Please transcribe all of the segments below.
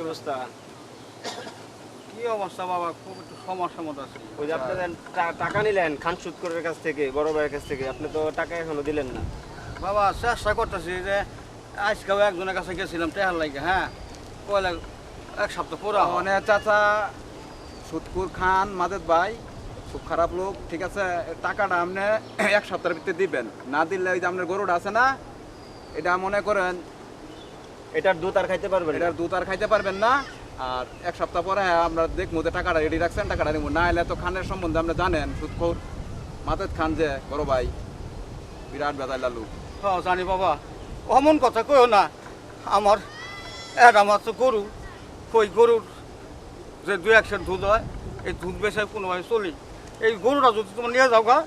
অবস্থা? কি অবস্থা বাবা? খুব একটু সমস্যার মতো আছে। ওই যে আপনাদের টা- টাকা নিলেন খান সুৎকরের কাছ থেকে বড় ভাইয়ের কাছ থেকে আপনি তো টাকা এখনও দিলেন না। বাবা চেষ্টা করতেছি যে আজকেও একজনের কাছে গেছিলাম টেহার লাগে হ্যাঁ? কয়লা এক সপ্তাহ পুরা মানে চাচা সুতকুর খান মাদেদ ভাই খুব খারাপ লোক ঠিক আছে? টাকাটা আপনি এক সপ্তাহের ভিতরে দিবেন। না দিলে ওই যে আপনার গরুটা আছে না এটা মনে করেন এটার দুধ আর খাইতে পারবেন এটার দুধ আর খাইতে পারবেন না। আর এক সপ্তাহ পরে হ্যাঁ আমরা দেখব যে টাকাটা রেডি রাখছেন টাকাটা নিব। না এলে তো খানের সম্বন্ধে আপনি জানেন সুতকুর মাদেদ খান যে বড় ভাই বিরাট বেদায় লালু। হ্যাঁ জানি বাবা। অমন কথা কইও না আমার এক আমার তো গরু কই গরুর যে দু একশো দুধ হয় এই দুধ বেছে কোনোভাবে চলি। এই গরুটা যদি তোমার নিয়ে যাও গা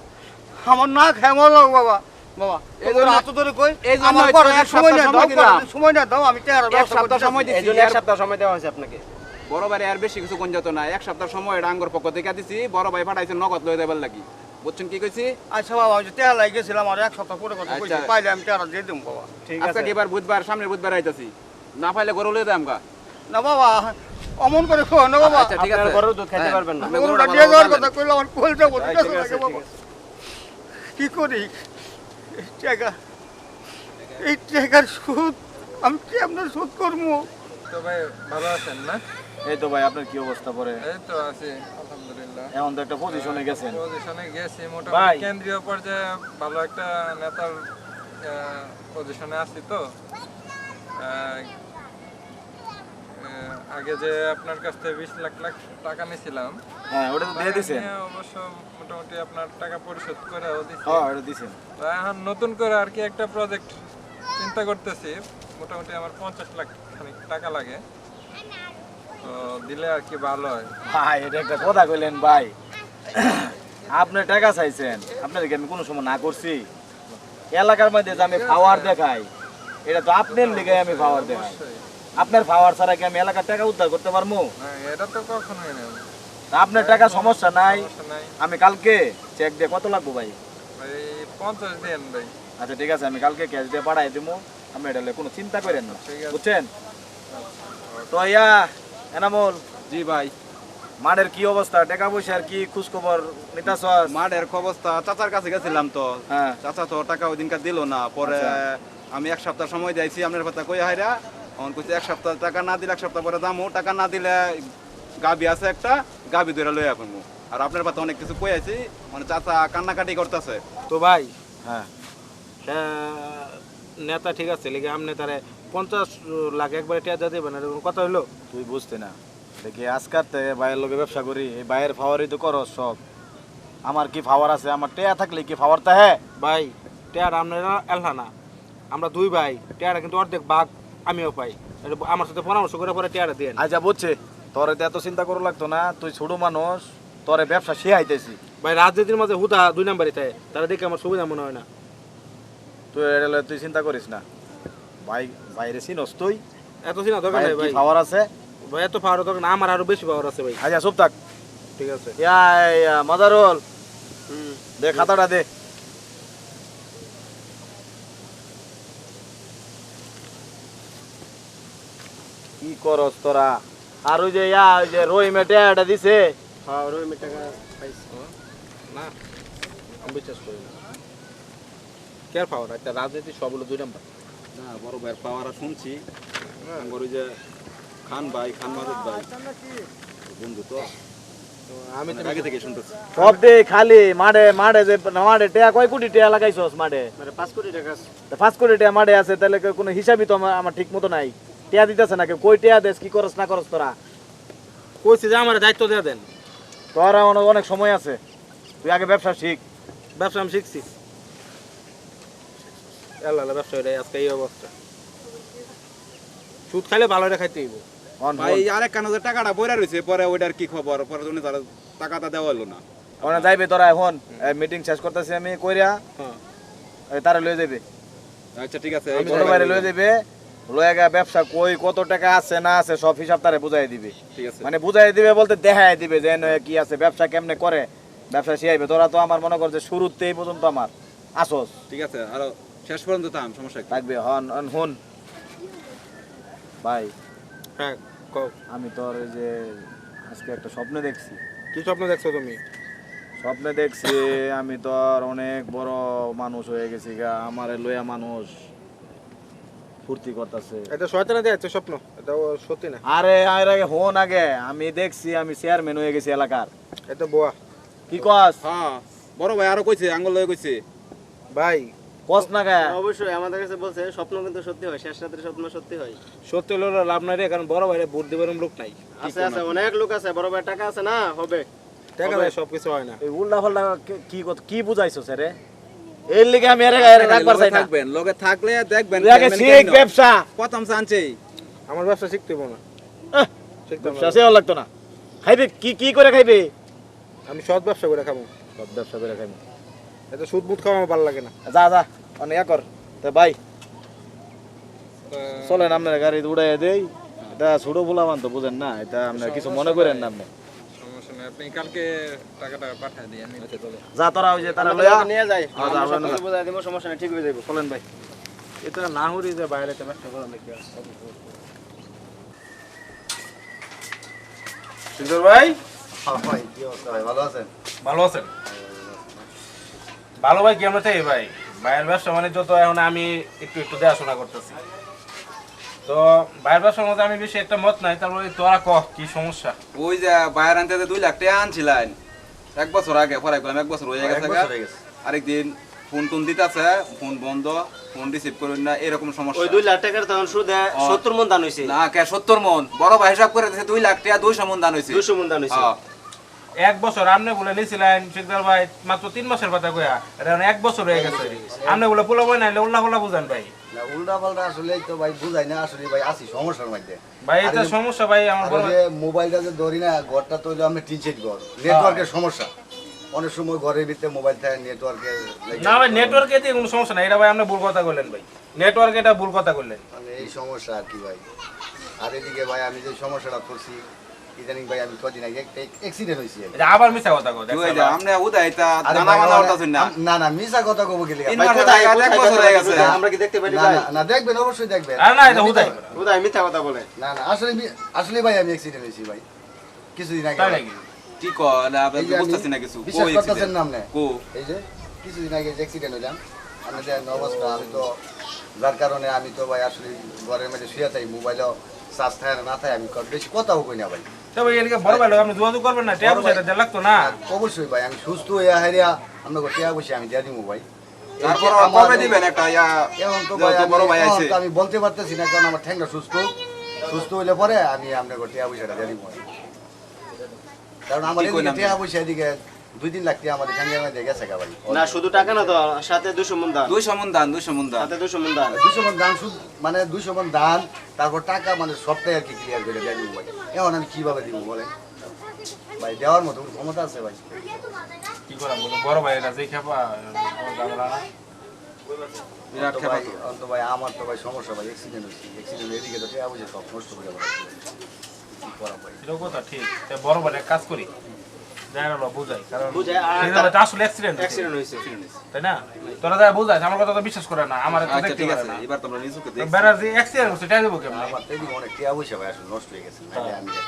আমার না খেয়ে মরলো বাবা। বাবা এই জন্য- হাত ধরে কই? এই জন্য আমার এক সময় সপ্তাহ না দাও সময় দিলাম। ঘরে না দাও আমি টেহার এক সপ্তাহ সময় এই জন্য এক সপ্তাহ সময় দেওয়া হয়েছে আপনাকে। বড় ভাই আর বেশি কিছু কোন না এক সপ্তাহ সময় এটা পক্ষ থেকে দিছি বড় ভাই পাঠাইছে নগদ লয়ে দেবার লাগি। বুঝছেন কি কইছি? আচ্ছা বাবা ওই যে টেহার লাগে গেছিলাম আর এক সপ্তাহ পরে কথা কইছি আচ্ছা। পাইলে আমি টেহারা দিয়ে দেবো বাবা। ঠিক আজকে আছে। এবার বুধবার সামনের বুধবার আইতাছি। না পাইলে গরু লয়ে দাম গা না বাবা অমন করে কো না বাবা। আচ্ছা, ঠিক আছে। গরুর দুধ খাইতে হ্যাঁ। পারবেন না। গরুটা যাওয়ার কথা আচ্ছা, আছে আছে, বাবা। কি করি? এই টাকা এই টাকার সুদ আমি কি আপনার সুদ করব? তো ভাই ভালো আছেন না? এই তো ভাই আপনার কি অবস্থা পরে? এই তো আছি আলহামদুলিল্লাহ। এখন তো একটা পজিশনে গেছেন। পজিশনে গেছি মোটামুটি কেন্দ্রীয় পর্যায়ে ভালো একটা নেতার পজিশনে আছি তো। আগে যে আপনার কাছ থেকে বিশ লাখ লাখ টাকা নিয়েছিলাম হ্যাঁ ওটা তো দিয়ে নিয়ে অবশ্য মোটামুটি আপনার টাকা পরিশোধ করে দিচ্ছি হ্যাঁ ওটা তো এখন নতুন করে আর কি একটা প্রজেক্ট চিন্তা করতেছি মোটামুটি আমার পঞ্চাশ লাখ খানিক টাকা লাগে। তো দিলে আর কি ভালো হয়। ভাই এটা একটা কথা কইলেন ভাই। আপনি টাকা চাইছেন আপনাদেরকে আমি কোনো সময় না করছি। এলাকার মধ্যে যে আমি পাওয়ার দেখাই এটা তো আপনার লিগে আমি পাওয়ার দেখাই। আপনার পাওয়ার ছাড়া কি আমি এলাকার টাকা উদ্ধার করতে পারব? হ্যাঁ এটা তো কখনোই নেই। আপনার টাকা সমস্যা নাই? আমি কালকে চেক দিয়ে কত লাগবো ভাই? ভাই পঞ্চাশ দিন ভাই। আচ্ছা ঠিক আছে আমি কালকে ক্যাশ দিয়ে পাঠাই দেবো। আপনি এটা কোনো চিন্তা করেন না বুঝছেন? তো ইয়া এনামুল। জি ভাই। মাঠের কি অবস্থা? টাকা পয়সার কি খোঁজ খবর নিতাস? মাঠের অবস্থা চাচার কাছে গেছিলাম তো। হ্যাঁ। চাচা তো টাকা ওই দিনকার দিল না পরে আমি এক সপ্তাহ সময় দিয়েছি আপনার কথা কই হাইরা? অন কইছে এক সপ্তাহ টাকা না দিলে এক সপ্তাহ পরে দামও টাকা না দিলে গাবি আছে একটা গাবি ধরে লই এখন আর আপনার কথা অনেক কিছু কই আছি মানে চাচা কান্নাকাটি করতেছে। তো ভাই হ্যাঁ। নেতা ঠিক আছে লেগে আপনি তারে পঞ্চাশ লাখ একবারে টিয়া দেবেন এরকম কথা হইল? তুই বুঝতে না। দেখি আজকার তে ভাইয়ের লোকে ব্যবসা করি এই ভাইয়ের ফাওয়ারই তো করস সব। আমার কি ফাওয়ার আছে? আমার টেয়া থাকলে কি ফাওয়ার তা হ্যাঁ ভাই টিয়ার আপনারা এলহা না। আমরা দুই ভাই টিয়ারা কিন্তু অর্ধেক ভাগ আমিও পাই। আমার সাথে পরামর্শ করে পরে টিয়ারা দিয়ে আচ্ছা বুঝছে। তোরে তো এত চিন্তা করো লাগতো না তুই ছোট মানুষ তোরে ব্যবসা শিখাইতেছি। ভাই রাজনীতির মাঝে হুদা দুই নাম্বারই থাকে তারা দেখে আমার সুবিধা মনে হয় না। তুই এটা তুই চিন্তা করিস না। ভাই বাইরে চিনস তুই। এত চিনা দরকার নেই ভাই। ফাওয়ার আছে? ভাই এত পাওয়ার দরকার না আমার আরও বেশি পাওয়ার আছে ভাই। আচ্ছা চুপ থাক। ঠিক আছে। ইয়া ইয়া, মাদারুল দে খাতাটা দে। কি করস তোরা? আর ওই যে ইয়া ওই যে রহিমে টেয়াটা দিছে। হ্যাঁ টাকা পাইছি। না আমি বিশ্বাস করি না। কেয়ার পাওয়ার একটা রাজনীতি সব হলো দুই নাম্বার। না বড় ভাইয়ের পাওয়ার শুনছি। আমার ওই যে খান ভাই খান ভাই। বন্ধু তো। আমি তো আগে থেকে শুনতেছি। সব দে খালি মাঠে মাঠে যে মাঠে টেয়া কয় কোটি টেয়া লাগাইছস মাঠে? মানে পাঁচ কোটি টাকা পাঁচ কোটি টেয়া মাঠে আছে তাহলে কোনো হিসাবই তো আমার আমার ঠিক মতো নাই। টেয়া দিতেছে না কেউ কই টেয়া দেস কি করস না করস তোরা? কইছি যে আমার দায়িত্ব দিয়ে দেন। তোরা অনেক- সময় আছে। তুই আগে ব্যবসা শিখ। ব্যবসা আমি শিখছি। আল্লাহ আল্লাহ ব্যবসা এটাই আজকে এই অবস্থা। সুদ খাইলে ভালো এটা খাইতে হইব। ভাই আরেক কানে টাকাটা বইরা রয়েছে পরে ওইটার কি খবর? পরে জন্য তারা টাকাটা দেওয়া হলো না। যাইবে তোরা এখন। মিটিং শেষ করতেছি আমি কইরা। হ্যাঁ। তারা লয়ে যাবে আচ্ছা ঠিক আছে ছোট বাইরে লয়ে যাবে লয়ে গা ব্যবসা কই কত টাকা আছে না আছে সব হিসাব তারে বুঝাই দিবে। ঠিক আছে। মানে বুঝাই দিবে বলতে দেখাই দিবে যে কি আছে ব্যবসা কেমনে করে ব্যবসা শিখাইবে তোরা তো আমার মনে কর যে শুরুতে এই পর্যন্ত আমার আসস। ঠিক আছে আরও শেষ পর্যন্ত থাম সমস্যা থাকবে হন হন ভাই হ্যাঁ কও। আমি তোর যে আজকে একটা স্বপ্নে দেখছি। কি স্বপ্ন দেখছ তুমি? স্বপ্নে দেখছি আমি তোর অনেক বড় মানুষ হয়ে গেছি গা আমার লইয়া মানুষ। ফুর্তি করতেছে। এটা শয়তানা দেয় স্বপ্ন। এটা সত্যি না। আরে এর আগে হন আগে। আমি দেখছি আমি চেয়ারম্যান হয়ে গেছি এলাকার। এটা বোয়া। কি কস? হ্যাঁ বড় ভাই আরও কইছে আঙ্গুল লয়ে কইছে। ভাই কস না গে অবশ্যই আমাদের কাছে বলছে স্বপ্ন কিন্তু সত্যি হয় শেষ রাতের স্বপ্ন সত্যি হয়। সত্যি হলো লাভ নাই রে কারণ বড় ভাইরে ভোট দেবার লোক নাই। আছে আছে অনেক লোক আছে বড় ভাই টাকা আছে না হবে। টাকা দেয় সব কিছু হয় না। এই উল্টা পাল্টা কি- কি কি বুঝাইছো রে এর লিগে আমি এর এর রাখবার চাই না। থাকবেন লগে থাকলে দেখবেন আগে শিখ ব্যবসা। প্রথম চান্সে। আমার ব্যবসা শিখতে হব না। শিখতে ব্যবসা সেও লাগতো না। খাইবে কি কি করে খাইবে? আমি সৎ ব্যবসা করে খাব। সব ব্যবসা করে খাইবে। এটা সুদ মুদ খাওয়া আমার ভালো লাগে না। যা যা অনেক কর। তা ভাই চলেন আপনার গাড়ি উড়াই দেই। এটা ছোট বলামান তো বুঝেন না এটা আপনার কিছু মনে করেন না আপনি। আপনি কালকে টাকাটা পাঠিয়ে দিই যা তোরা ওই যে তারা আমরা নিয়ে যাই। আচ্ছা, আমরা আমরা সব কিছু বুঝাই দিব সমস্যা নেই ঠিক হয়ে যাবে চলেন ভাই। এটা না হরি যে বাইরে তো ব্যবসা করা নাকি? সুন্দর ভাই? ভাই কি অবস্থা ভাই? ভালো আছেন? ভালো আছেন। ভালো ভাই কেমন চাই ভাই? ভাইয়ের ব্যবসা মানে তো এখন আমি একটু একটু দেখাশোনা করতেছি। তো ব্যবসার মধ্যে আমি বেশি একটা মত নাই তারপরে তোরা কহ কি সমস্যা? ওই যে বাইরে আনতে দুই লাখ টাকা আনছিলেন এক বছর আগে পরে এক বছর হয়ে গেছে আরেকদিন ফোন টোন দিতেছে ফোন বন্ধ ফোন রিসিভ করুন না এরকম সমস্যা। ওই দুই লাখ টাকার তখন সুদে সত্তর মন দান হয়েছে না কে সত্তর মন? বড় ভাই হিসাব করে দিয়েছে দুই লাখ টাকা দুইশো মন দান হয়েছে দুশো মন দান হয়েছে হ্যাঁ। এক বছর আপনি বলে নিয়েছিলেন শিকদার ভাই মাত্র তিন মাসের কথা কয়া এটা এখন এক বছর হয়ে গেছে। আপনি বলে পোলা বই নাইলে উল্লা পোলা বুঝান ভাই। উল্টা পাল্টা আসলে তো ভাই বুঝাই না আসলে ভাই সমস্যার মধ্যে। ভাই এটা সমস্যা ভাই আমার যে মোবাইলটা যে ধরি না ঘরটা তো ঘর। নেটওয়ার্কের সমস্যা। অনেক সময় ঘরের ভিতরে মোবাইল থাকে নেটওয়ার্কের না ভাই নেটওয়ার্কে দিয়ে কোনো সমস্যা নাই। এটা ভাই আপনি ভুল কথা বললেন ভাই। নেটওয়ার্কে এটা ভুল কথা বললেন মানে এই সমস্যা আর কি ভাই। আর এদিকে ভাই আমি যে সমস্যাটা করছি ইদানিং ভাই আমি কদিন আগে একটা অ্যাক্সিডেন্ট হয়েছি আবার মিছা কথা কয় তুই যে আমরা উদয় তা আরে জানা ভাই, মানা আমার- না। না না মিশা কথা কব গেলে। ভাই, মাসের এক বছর হয়ে গেছে। আমরা কি দেখতে পারি না ভাই। না, না দেখবেন অবশ্যই দেখবেন। আর না এটা হুদাই উদয় মিথ্যা কথা বলে। না না আসলে আসলে ভাই আমি অ্যাক্সিডেন্ট হয়েছি ভাই। কিছুদিন আগে। না আমি না কিছু। বিশ্বাস কই করতেছেন না কো? এই যে কিছুদিন আগে অ্যাক্সিডেন্ট হইলাম আমি অবস্থা আমি তো যার কারণে আমি তো ভাই আসলে ঘরের মধ্যে শুয়ে থাকি মোবাইলও চার্জ থাকে না না থাকে আমি বেশি কথাও কই না ভাই। তো এদিকে বড় ভাই আপনি যোগাযোগ করবেন না টেয়া পয়সা এটা লাগতো না। অবশ্যই ভাই আমি সুস্থ হয়ে হারিয়া আপনাকে টিয়া আমি দিয়ে দিব ভাই। আমি- বলতে পারতেছি না কারণ আমার ঠ্যাংটা সুস্থ। সুস্থ হইলে পরে আমি আপনাকে টিয়া পয়সাটা দিয়ে দিব কারণ আমার টিয়া পয়সা এদিকে দুই তিন লাখ টাকা আমাদের ঠ্যাঙ্গের মধ্যে গেছে গা না শুধু টাকা না তো সাথে দুশো মন দান। দুইশো মন দান দুইশো মন দান। সাথে দুশো মন দান। দুশো মন ধান শুধু মানে দুশো মন ধান তারপর টাকা মানে সবটাই আর কি ক্লিয়ার করে দিয়ে দিব ভাই। এখন আমি কীভাবে দিব বলেন? ভাই দেওয়ার মতো ক্ষমতা আছে ভাই? কি করা বলো বড় ভাই এটা যে খেপা ভাই আমার তো ভাই সমস্যা ভাই অ্যাক্সিডেন্ট হয়েছে অ্যাক্সিডেন্ট এদিকে তো সব নষ্ট করে দেওয়া কি করা ভাই? এটা কথা ঠিক। তা বড় ভাই এক কাজ করি।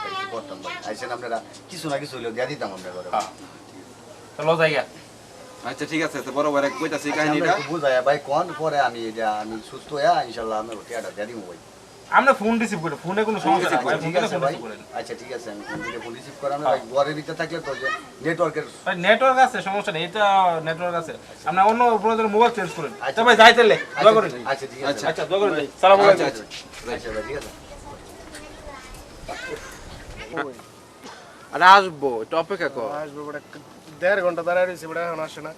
কিছু করতাম ভাই। আইসেন আপনারা কিছু না কিছু হলেও দিয়ে দিতাম আমরা হ্যাঁ। চলো আচ্ছা ঠিক আছে তো বড় ভাই কইতাছি আচ্ছা, কাহিনীটা। ভাই কোন পরে আমি আমি সুস্থ হয়ে ইনশাল্লাহ আমি দিয়ে দিব ভাই। আমরা ফোন রিসিভ করি ফোনে কোনো সমস্যা নাই ভাই আচ্ছা, ঠিক আছে ফোন ভাই। রিসিভ করেন আচ্ছা ঠিক আছে আমি ফোন দিলে ফোন রিসিভ করানো ভাই ঘরের ভিতরে থাকলে তো যে নেটওয়ার্কের ভাই নেটওয়ার্ক আছে সমস্যা নেই এটা নেটওয়ার্ক আছে। আমরা অন্য প্রয়োজনে মোবাইল চেঞ্জ করেন আচ্ছা। আচ্ছা ভাই যাই তাহলে দোয়া করেন আচ্ছা ঠিক আছে। আচ্ছা দোয়া করেন সালাম আচ্ছা আলাইকুম। আচ্ছা আচ্ছা। ভাই ঠিক আছে। আরে আসব একটু অপেক্ষা কর। আসবে বড় দেড় ঘণ্টা দাঁড়ায় রয়েছে বড় এখন আসে না।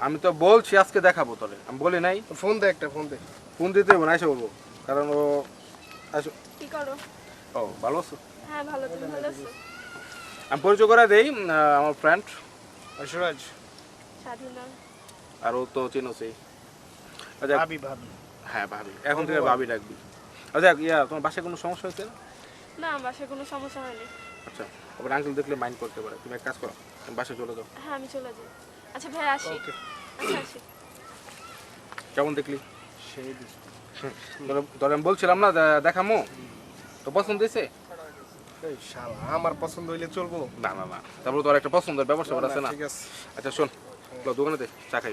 আমি তো বলছি আজকে দেখাবো তোরে। আমি বলি নাই? ফোন দে একটা ফোন দে। ফোন দিতে হবে না এসে বলব। কারণ ও আসো। কি করো? ও ভালো আছো? হ্যাঁ ভালো তুমি ভালো আছো? আমি পরিচয় করে দেই আমার ফ্রেন্ড ঐশ্বরাজ। স্বাধীনা। আর ও তো চিনোসই আচ্ছা ভাবি ভাবি। হ্যাঁ ভাবি। এখন থেকে ভাবি ডাকবি আচ্ছা ইয়া তোমার বাসায় কোনো সমস্যা হয়েছে? না আমার বাসায় কোনো সমস্যা হয়নি। আচ্ছা ওপর আঙ্কেল দেখলে মাইন্ড করতে পারে। তুমি এক কাজ করো তুমি বাসায় চলে যাও। হ্যাঁ আমি চলে যাই। আচ্ছা ভাই আসি। ওকে আচ্ছা আসি। কেমন দেখলি? তোরে- আমি বলছিলাম না দেখামো। তো পছন্দ হয়েছে? আমার পছন্দ হইলে চলবো। না না না। তারপরে তোর একটা পছন্দের ব্যবসা আছে না আচ্ছা শোন দোকানে দে চা খাই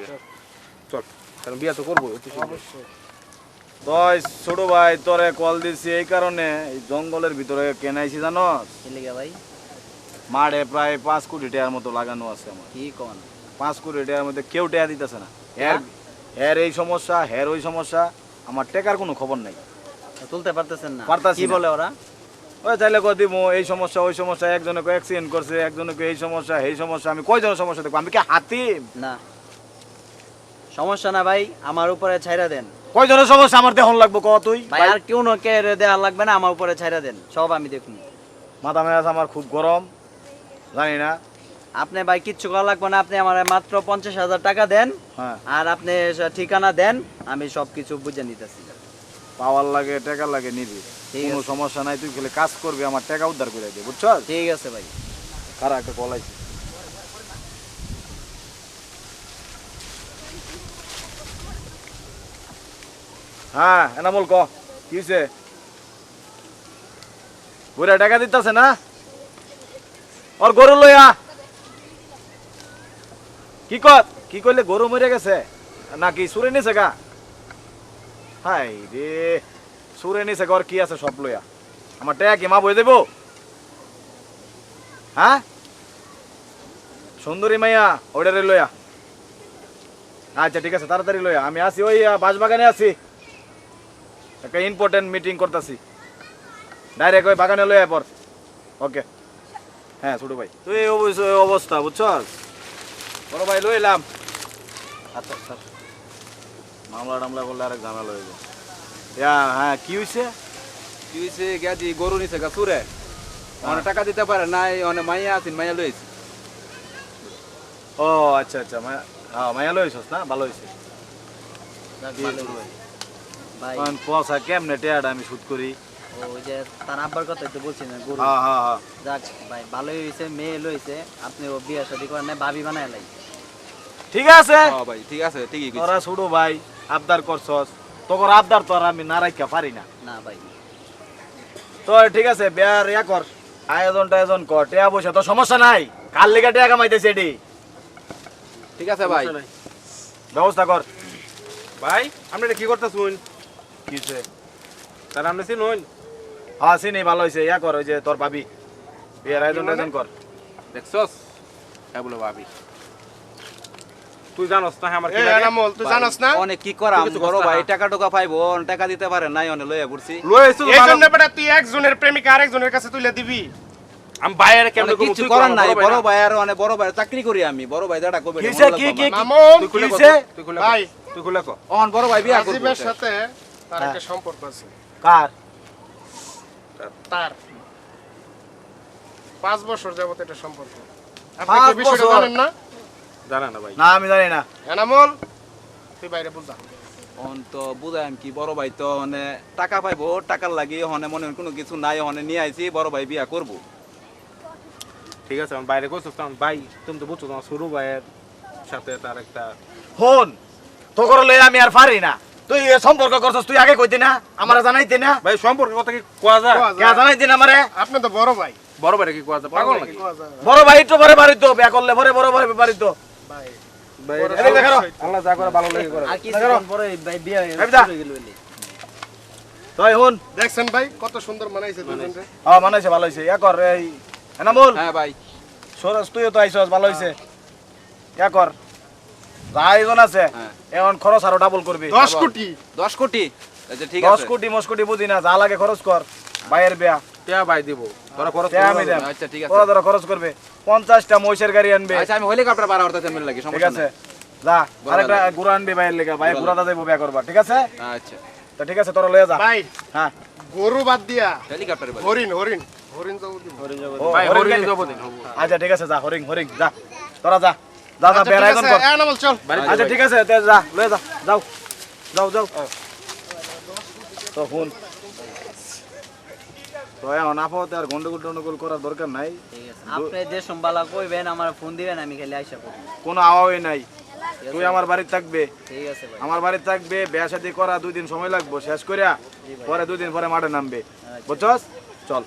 চল। কারণ বিয়া তো করব তোই ছোট ভাই তোরে কল দিছি এই কারণে। এই জঙ্গলের ভিতরে কেনাইছি জানো ভাই? মাঠে প্রায় পাঁচ কোটি টাকার মতো লাগানো আছে আমার। কি কন? পাঁচ কোটি টাকার মধ্যে কেউ টাকা দিতেছে না। হের হের এই সমস্যা হের ওই সমস্যা। আমার টেকার কোনো খবর নাই। তুলতে পারতেছেন না। পারতাছি কি বলে ওরা? ওই চাইলে কই দিব এই সমস্যা ওই সমস্যা একজনে কো অ্যাক্সিডেন্ট করছে একজনে কো এই সমস্যা এই সমস্যা আমি কয়জনের সমস্যা দেখব? আমি কি হাতি? না। সমস্যা না ভাই আমার উপরে ছাইরা দেন। কয়জনের সমস্যা? আমার দেহন লাগবো ক তুই? ভাই আর কেউ কে দেওয়া লাগবে না আমার উপরে ছাইরা দেন। সব আমি দেখুন। মাথা মেজাজ আমার খুব গরম জানি না। আপনি ভাই কিচ্ছু করা লাগবে না আপনি আমার মাত্র পঞ্চাশ হাজার টাকা দেন হ্যাঁ। আর আপনি ঠিকানা দেন আমি সব কিছু বুঝে নিতেছি। পাওয়ার লাগে টাকা লাগে নিবি। কোনো সমস্যা নাই তুই খালি কাজ করবি আমার টাকা উদ্ধার করে দে বুঝছ? ঠিক আছে ভাই। খারা একটা কল আইছে। হ্যাঁ এনামুল ক কি হয়েছে বুড়া টাকা দিতেছে না? ওর গরু লইয়া। কি কর কি করলে গরু মরে গেছে? নাকি সুরে নিছে গা? হাই রে সুরে নিছে গর কি আছে সব লইয়া আমার কি মা বই দেবো হ্যাঁ সুন্দরী মাইয়া ওটারে লইয়া আচ্ছা ঠিক আছে তাড়াতাড়ি লইয়া আমি আছি ওই আহ, বাঁশবাগানে আছি। একটা ইম্পর্টেন্ট মিটিং করতেছি। ডাইরেক্ট ওই বাগানে লইয়া পর ওকে হ্যাঁ ছোট ভাই। তুই অবস্থা বুঝছস? বড় ভাই লইলাম আচ্ছা আচ্ছা মামলা টামলা করলে আরেক ঝামেলা হয়ে যায়। হ্যাঁ কি হয়েছে কি হয়েছে গেছি গরু নিছে গা সুরে অনেক টাকা দিতে পারে নাই অনেক মাইয়া আছেন মাইয়া লইছে ও আচ্ছা আচ্ছা মায়া হ্যাঁ মায়া লইছস না? ভালো হয়েছে পয়সা কেমনে টেয়াটা আমি শুট করি? ওই যে তার আব্বার কথা একটু বলছি না গরু। হ্যাঁ হ্যাঁ হ্যাঁ। যাক ভাই ভালোই হয়েছে মেয়ে লইছে আপনি ও বিয়ে শাদী করেন ভাবি বানায় লাই। ঠিক আছে? হ্যাঁ ভাই ঠিক আছে ঠিকই। তোরা ছোট ভাই আবদার করছস। তোর আবদার তো আর আমি না রাখা পারি না। না ভাই। তো ঠিক আছে বিয়ার ইয়া কর আয়োজন টায়োজন কর টেয়া পয়সা তো সমস্যা নাই। কার লেগে টেয়া কামাইতেছে এটি? ঠিক আছে ভাই। ব্যবস্থা কর। ভাই আপনি এটা কি করতেছুন? কিছে তার আপনি চিনুন। হ্যাঁ চিনি ভালো হয়েছে ইয়া কর ওই যে তোর ভাবি। বিয়ার আয়োজন টায়োজন কর। দেখছস? হ্যাঁ বলে ভাবি। তুই জানোস না আমার কি এনামল তুই জানোস না? অনেক কি করাম বড় ভাই টাকা টাকা পাইবো অনেক টাকা দিতে পারে নাই অনেক লইয়া পড়ছি লই এই জন্য বেটা তুই একজনের প্রেমিকা আরেকজনের কাছে তুলে দিবি। আমি বাইরে কেমনে অনেক কিছু করার নাই বড় ভাই আর বড় ভাই চাকরি করি আমি বড় ভাই দাঁড়া কবে কিসে কি কি কি- তুই কিসে? তুই খুলে ভাই। তুই খুলে কর অন বড় ভাই বিয়া করবে রাজীবের সাথে তার একটা সম্পর্ক আছে। কার? তার। পাঁচ বছর যাবত এটা সম্পর্ক। আপনি কি বিষয়টা জানেন না? জানা না ভাই? না আমি জানি না। এনামল তুই বাইরে বুঝা অন তো বুঝাইম কি বড় ভাই তো মানে টাকা পাইবো টাকার লাগি হনে মনে কোনো কিছু নাই হনে নিয়ে আইছি বড় ভাই বিয়া করব। ঠিক আছে আমি বাইরে করছিস তখন ভাই তুমি তো বুঝছ তোমার শুরু ভাইয়ের সাথে তার একটা হন তোর লই আমি আর পারি না। তুই সম্পর্ক করছস তুই আগে কইতি না আমারে জানাইতি না। ভাই সম্পর্কের কথা কি কোয়া যায়? কে জানাইতি না আমারে? আপনি তো বড় ভাই। বড় ভাইরে কি কোয়া যায়? পাগল নাকি? বড় ভাই তো পরে বাড়ি তো বিয়া করলে পরে বড় ভাই বাড়ি তো আল্লাহ যা করে ভালো লাগে করে। আর কিছুক্ষণ পরে ভাই বিয়ে হয়ে ভাই দা। শুরু হয়ে গেল বলে। হন। দেখছেন ভাই কত সুন্দর মানাইছে দুজনরে। হ্যাঁ মানাইছে ভালো হয়েছে ইয়া কর এই এনামুল। হ্যাঁ ভাই। সরস তুইও তো আইসস ভালো হয়েছে ইয়া কর। আয়োজন আছে হ্যাঁ। এখন খরচ আরও ডাবল করবি। দশ কোটি। দশ কোটি? আচ্ছা ঠিক কোটি মস কোটি বুঝি না যা লাগে খরচ কর। ভাইয়ের বিয়া। টিয়া ভাই দিব। তোরা খরচ দেন আচ্ছা ঠিক আছে। তোরা তোরা খরচ করবে। পঞ্চাশটা মহিষের গাড়ি আনবে। আচ্ছা আমি হেলিকপ্টার ভাড়া করতে মিল লাগি ঠিক আছে। যা আরেকটা গুড়া। আনবি ভাইয়ের লেগে ভাই গুড়াটা দেবো বিয়া করবা ঠিক আছে? আচ্ছা। তো ঠিক আছে তোরা লয়ে যা। ভাই হ্যাঁ। গরু বাদ দিয়া হেলিকপ্টারে হরিণ হরিণ হরিণ যাব দিব। ও, ভাই হরিণ হরিণ যাব আচ্ছা ঠিক আছে যা হরিং হরিং যা। তোরা যা। যা যা আচ্ছা, বিয়ার ঠিক আয়োজন আছে, কর। এনামল চল। আচ্ছা ঠিক আছে যা লয়ে যা যাও যাও যাও। তো শুন তো এখন আপাতত আর গন্ডগোল টন্ডগোল করার দরকার নাই। ঠিক আছে। আপনি যে সম্বালা কইবেন আমার ফোন দিবেন আমি খালি আইসা করব। কোনো আওয়াই নাই। তুই আমার বাড়িতে থাকবে। ঠিক আছে ভাই। আমার বাড়িতে থাকবে বিয়া শাদি করা দুই দিন সময় লাগবে শেষ করিয়া পরে দুই দিন পরে মাঠে নামবে। বুঝছস? চল।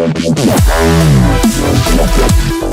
Thank you.